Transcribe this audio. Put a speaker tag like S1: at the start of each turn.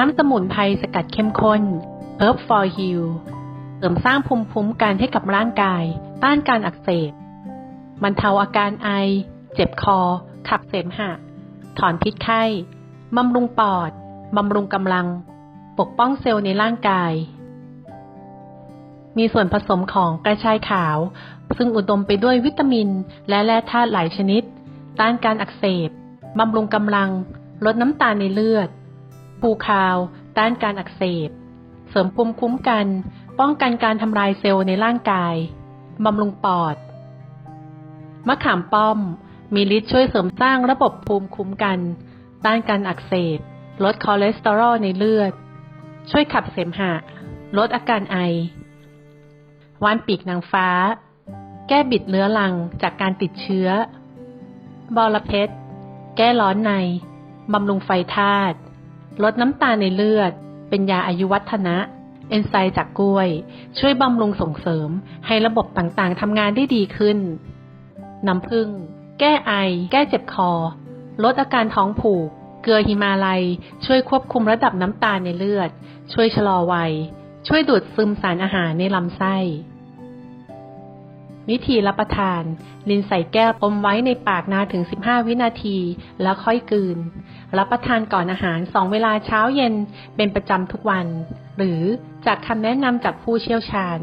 S1: น้ำสมุนไพรสกัดเข้มข้น Herb for Heal เสริมสร้างภูมิคุ้มกันให้กับร่างกาย ต้านการอักเสบบรรเทาอาการไอ เจ็บคอ ขับเสมหะ ถอนพิษไข้บำรุงปอดบำรุงกำลัง ปกป้องเซลล์ในร่างกาย มีส่วนผสมของกระชายขาว ซึ่งอุดมไปด้วยวิตามิน และแร่ธาตุหลายชนิด ต้านการอักเสบบำรุงกำลัง ลดน้ำตาลในเลือด ภูคาว ต้านการอักเสบ เสริมภูมิคุ้มกัน ป้องกันการทำลายเซลล์ในร่างกาย บำรุงปอด มะขามป้อม มีฤทธิ์ช่วยเสริมสร้างระบบภูมิคุ้มกัน ต้านการอักเสบ ลดคอเลสเตอรอลในเลือด ช่วยขับเสมหะ ลดอาการไอ ว่านปีกนางฟ้า แก้บิดเรื้อรังจากการติดเชื้อ บอระเพ็ดแก้ร้อนใน บำรุงไฟธาตุ ลดน้ำตาลในเลือด เป็นยาอายุวัฒนะ เอนไซม์จากกล้วย ช่วยบำรุงส่งเสริม ให้ระบบต่างๆทำงานได้ดีขึ้น น้ำผึ้งแก้ไอ แก้เจ็บคอ ลดอาการท้องผูก เกลือฮิมาลัย ช่วยควบคุมระดับน้ำตาลในเลือด ช่วยชะลอวัย ช่วยดูดซึมสารอาหารในลำไส้ วิธีรับประทาน ลินใส่แก้วอมไว้ในปากนานถึง 15 วินาที แล้วค่อยกลืน รับประทานก่อนอาหาร 2 เวลาเช้าเย็นเป็นประจำทุกวัน หรือจากคำแนะนำจากผู้เชี่ยวชาญ